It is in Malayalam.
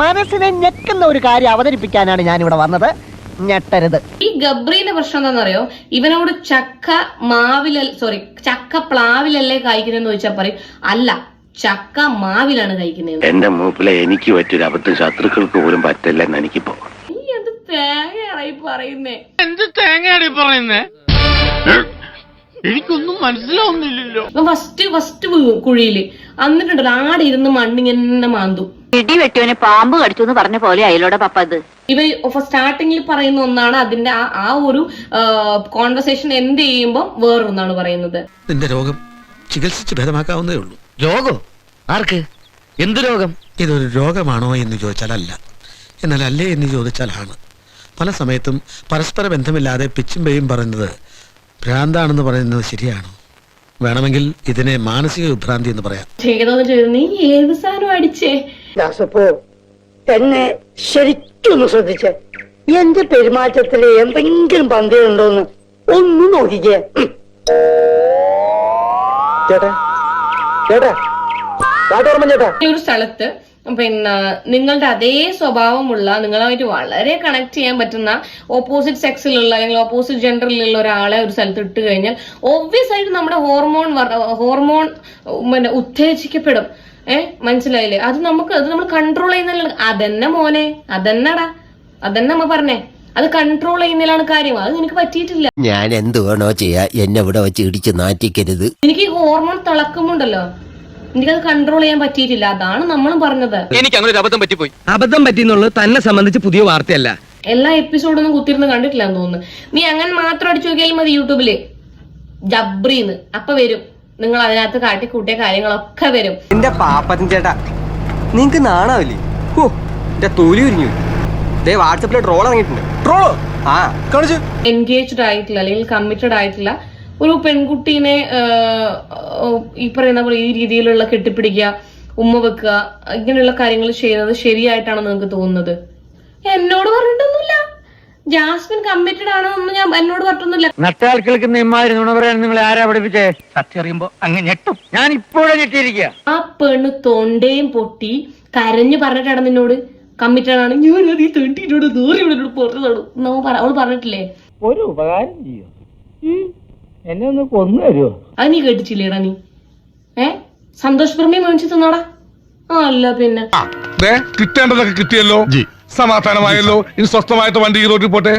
മനസ്സിനെ ഞെക്കുന്ന ഒരു കാര്യം അവതരിപ്പിക്കാനാണ് ഞാൻ ഇവിടെ വന്നത്. ഞെട്ടരുത്. ഈ ഗബ്രീന്റെ പ്രശ്നം എന്താണെന്നറിയോ? ഇവനോട് ചക്ക മാവില സോറി ചക്ക പ്ലാവിലല്ലേ കഴിക്കുന്നതെന്ന് ചോദിച്ചാൽ പറയും. അല്ല ചക്ക മാവിലാണ് കഴിക്കുന്നത് എന്റെ മൂപ്പിലെ എനിക്ക് പറ്റൊരു അബദ്ധം ശത്രുക്കൾക്ക് പോലും പറ്റില്ല എന്ന് എനിക്കിപ്പോ. നീ എന്ത് തേങ്ങയാണ് ഈ പറയുന്നേ? എന്ത് തേങ്ങയാടി പറയുന്നേ? എനിക്കൊന്നും മനസ്സിലാവുന്നില്ലല്ലോ. ഫസ്റ്റ് ഫസ്റ്റ് കുഴിയിൽ. അന്നിട്ടുണ്ടല്ലോ ആടെ ഇരുന്ന് മണ്ണിങ്ങനെ മാന്തു. ഇടി വെട്ടിയവനെ പാമ്പ് കടിച്ചു എന്ന് പറഞ്ഞ പോലെ അയലോടെ പപ്പ അത്. ഇവ സ്റ്റാർട്ടിങ്ങിൽ പറയുന്ന ഒന്നാണ് അതിന്റെ ആ ആ ഒരു കോൺവെർസേഷൻ എന്ത് ചെയ്യുമ്പോൾ വേറൊന്നാണ് പറയുന്നത്. നിന്റെ രോഗം ചികിത്സിച്ച് ഭേദമാക്കാവുന്നേ ഉള്ളൂ. രോഗം? ആർക്ക്? എന്ത് രോഗം? ഇതൊരു രോഗമാണോ എന്ന് ചോദിച്ചാൽ അല്ല എന്നാൽ അല്ലേ എന്ന് ചോദിച്ചാൽ ആണ് പല സമയത്തും പരസ്പര ബന്ധമില്ലാതെ പിച്ചും പേയും പറയുന്നത് ഭ്രാന്താണെന്ന് പറയുന്നത് ശരിയാണ്. വേണമെങ്കിൽ ഇതിനെ മാനസിക വിഭ്രാന്തി എന്ന് പറയാം. നീ ഏത് സാധനം അടിച്ചേ. ദാസപ്പോ എന്നെ ശരിക്കൊന്ന് ശ്രദ്ധിച്ചേ. എന്റെ പെരുമാറ്റത്തിൽ എന്തെങ്കിലും പന്തിയുണ്ടോന്ന് ഒന്ന് നോക്കിക്കേ. ചേട്ടാ ചേട്ടാ. ഒരു സ്ഥലത്ത് പിന്നെ നിങ്ങളുടെ അതേ സ്വഭാവമുള്ള നിങ്ങളുമായിട്ട് വളരെ കണക്ട് ചെയ്യാൻ പറ്റുന്ന ഓപ്പോസിറ്റ് സെക്സിലുള്ള അല്ലെങ്കിൽ ഓപ്പോസിറ്റ് ജെൻഡറിലുള്ള ഒരാളെ ഒരു സ്ഥലത്ത് ഇട്ട് കഴിഞ്ഞാൽ ഒബ്വിയസ് ആയിട്ട് നമ്മുടെ ഹോർമോൺ ഹോർമോൺ പിന്നെ ഉത്തേജിക്കപ്പെടും. ഏഹ് മനസ്സിലായില്ലേ? അത് നമുക്ക് അത് നമ്മൾ കൺട്രോൾ ചെയ്യുന്ന അതെന്നെ മോനെ അതന്നെടാ അതെന്നെ അമ്മ പറഞ്ഞേ. അത് കൺട്രോൾ ചെയ്യുന്നതിലാണ് കാര്യം. അത് നിനക്ക് പറ്റിയിട്ടില്ല. ഞാൻ എന്ത് വേണോ ചെയ്യാ എന്നെ ഇവിടെ വെച്ച് ഇടിച്ച് നാറ്റിക്കരുത്. എനിക്ക് ഹോർമോൺ തിളക്കുമുണ്ടല്ലോ. എനിക്കത് കൺട്രോൾ ചെയ്യാൻ പറ്റിയിട്ടില്ല. അതാണ് നമ്മളും പറഞ്ഞത്. എനിക്ക് അങ്ങനെ ഒരു അബദ്ധം പറ്റിപ്പോയി. അബദ്ധം പറ്റിയെന്നുള്ളത് തന്നെ സംബന്ധിച്ച് പുതിയ വാർത്തയല്ല. എല്ലാ എപ്പിസോഡൊന്നും കുത്തിരുന്ന് കണ്ടിട്ടില്ല എന്ന് തോന്നുന്നു. നീ അങ്ങനെ മാത്രം അടിച്ചു നോക്കിയാൽ മതി യൂട്യൂബിൽ ജബ്രീന്ന്. അപ്പൊ വരും. നിങ്ങൾ അതിനകത്ത് കാട്ടിക്കൂട്ടിയ കാര്യങ്ങളൊക്കെ വരും. എന്റെ പാപ്പൻ ചേട്ടാ നിങ്ങക്ക് നാണാവില്ലേ? ഓ എന്റെ തൊലി ഉരിഞ്ഞു. ദേ വാട്സപ്പിൽ ട്രോൾ ഇറങ്ങിയിട്ടുണ്ട്. ട്രോളോ? ആ കാണിച്ചു. എൻഗേജ്ഡ് ആയിട്ടില്ല അല്ലെങ്കിൽ കമ്മിറ്റഡ് ആയിട്ടില്ല. ഒരു പെൺകുട്ടീനെ ഈ പറയുന്ന പോലെ ഈ രീതിയിലുള്ള കെട്ടിപ്പിടിക്കുക ഉമ്മ വെക്കുക ഇങ്ങനെയുള്ള കാര്യങ്ങൾ ചെയ്യുന്നത് ശരിയായിട്ടാണ് നിങ്ങൾക്ക് തോന്നുന്നത്? എന്നോട് പറഞ്ഞിട്ടൊന്നുമില്ല. ജാസ്മിൻ കമ്മിറ്റഡ് ആണെന്നൊന്നും ഞാൻ എന്നോട് പറഞ്ഞിട്ടൊന്നുമില്ല. നട്ടാൽ കേൾക്കുന്ന ഇമാതിരി നുണ പറയാൻ നിങ്ങൾ ആരാ പഠിപ്പിച്ചേ? സത്യം അറിയുമ്പോ അങ്ങ് ഞെട്ടും. ഞാൻ ഇപ്പോഴും ഞെട്ടിയിരിക്കുക ആ പെണ്ണ് തൊണ്ടയും പൊട്ടി കരഞ്ഞു പറഞ്ഞിട്ടാണ് നിന്നോട് കമ്മിറ്റഡ് ആണ്. ഞാൻ അത് ഈ തെണ്ടിനോട് ദൂരെ ഇവിടെ അവൾ പറഞ്ഞിട്ടില്ലേ? ഒരു ഉപകാരം ചെയ്യോ. എന്നെ ഒന്ന് കൊന്നു തരുമോ അത് നീ കേട്ടിട്ടില്ലേടാ നീ? ഏ? സന്തോഷ് പ്രമേ മേടിച്ചു തന്നാടാ? ആ അല്ല പിന്നെ. കിട്ടേണ്ടതൊക്കെ കിട്ടിയല്ലോ. സമാധാനമായല്ലോ. ഇനി സ്വസ്ഥമായിട്ട് വണ്ടി ഈ റോഡിൽ പോട്ടെ.